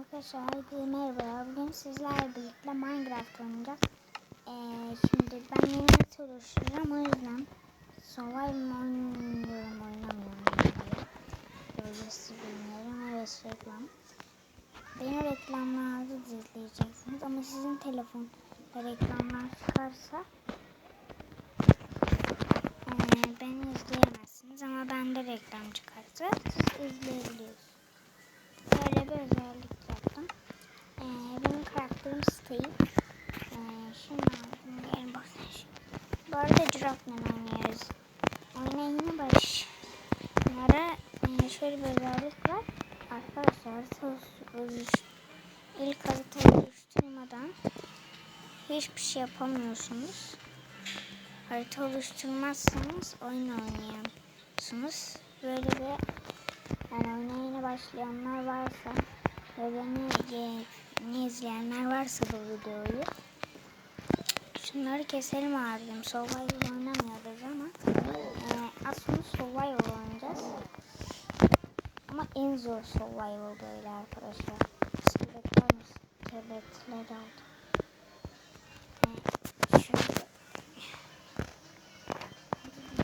Arkadaşlar herkese merhaba. Bugün sizlerle birlikte Minecraft oynayacağız. Ee, şimdi ben yeni harita oluşturacağım. O yüzden Survival oynuyorum oynamıyorum diye. Böylesi bilmiyorum. Evet reklam. Beni reklamlarda izleyeceksiniz ama sizin telefonda reklamlar çıkarsa ee, beni izleyemezsiniz ama bende reklam çıkarsa siz izleyebiliyorsunuz. Böyle bir özellik Steve. Ee, şimdi aldım. Gelin bakın. Bu arada Dropman oynuyoruz. Oyuna yeni başlara e, şöyle bir özellik var. Arkadaşlar harita ilk harita oluşturmadan hiçbir şey yapamıyorsunuz. Harita oluşturmazsanız oyun oynayamıyorsunuz. Böyle bir yani oyuna yeni başlayanlar varsa ve beni yeni izleyenler varsa bu videoyu şunları keselim abim. Survival oynamıyoruz ama e, aslında Survival oynayacağız. Ama en zor Survival böyle arkadaşlar. Skeletor Skeletler aldım. E, şöyle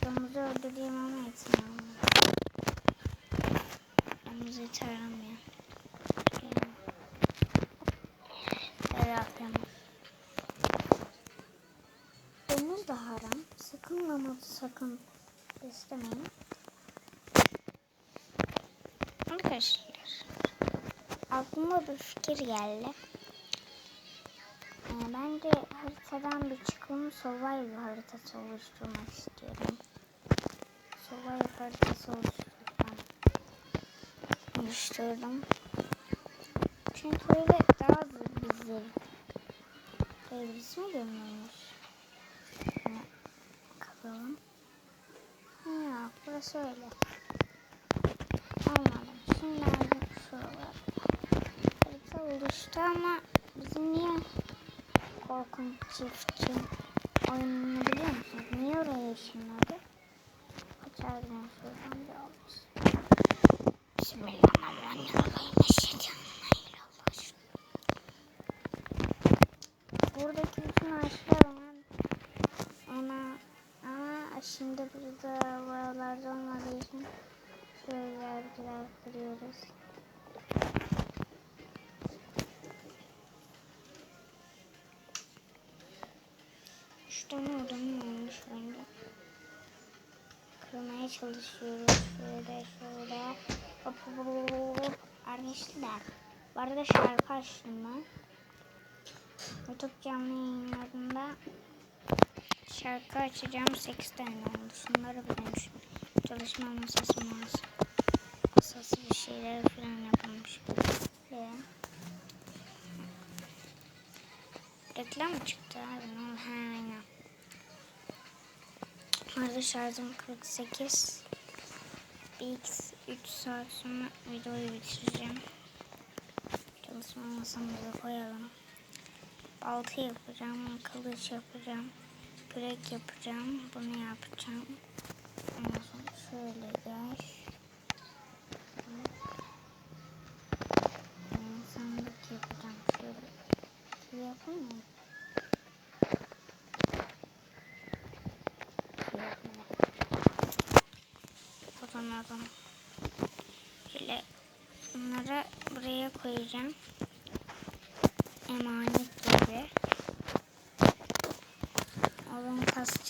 domuzu öldüreyim ama etmiyorum. Domuz eti aramıyor. Böyle yapıyorum. Domuz da haram. Sakın ama sakın istemeyin. Arkadaşlar aklıma bir fikir geldi. Ee, ben haritadan bir çıkım survival haritası oluşturmak istiyorum. Survival haritası oluşturacağım. Oluşturdum. Çünkü öyle daha bizi Devlisi mi görünüyormuş? Yani bakalım. Ya burası öyle. Olmadı. Şimdi aldım şuralar. Harita oluştu ama bizim niye korkunç çiftçi oyununu biliyor musunuz? Niye oraya ışınladı? Kaçar gün şuradan bir almış. Bismillahirrahmanirrahim. Buradaki bütün ağaçlar ona, ona ama şimdi burada buralarda olmadığı için şöyle yerler kırıyoruz. Şuradan oradan olmuş bence. Kırmaya çalışıyoruz. Şöyle şöyle. Hop hop hop. Arkadaşlar. Bu arada şarkı açtım ben. YouTube canlı yayınlarında şarkı açacağım 8 tane oldu. Şunları bilmiş. Çalışma masası masası. Masası bir şeyler falan yapılmış. Ve reklam mı çıktı abi? Ha aynen. Arada şarjım 48. Bir 3 saat sonra videoyu bitireceğim. Çalışma masamıza koyalım. Balta yapacağım, kılıç yapacağım, kürek yapacağım, bunu yapacağım. Ondan sonra şöyle gel. Sandık yapacağım şöyle. Şey yapayım mı? Şey yapayım. Fotoğrafım. Şöyle bunları buraya koyacağım emanet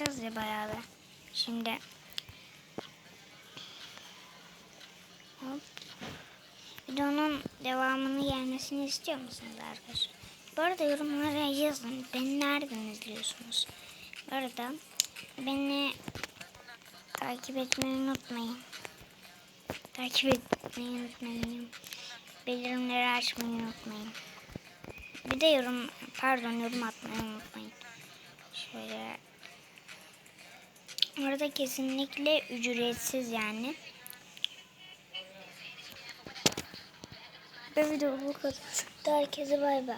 kasacağız ya bayağı. Şimdi hop. Videonun devamını gelmesini istiyor musunuz arkadaşlar? Bu arada yorumlara yazın. Beni nereden izliyorsunuz? Bu beni takip etmeyi unutmayın. Takip etmeyi unutmayın. Bildirimleri açmayı unutmayın. Bir de yorum, pardon yorum atmayı unutmayın. Şöyle. Orada kesinlikle ücretsiz yani. Ve video bu kadar. Herkese bay bay.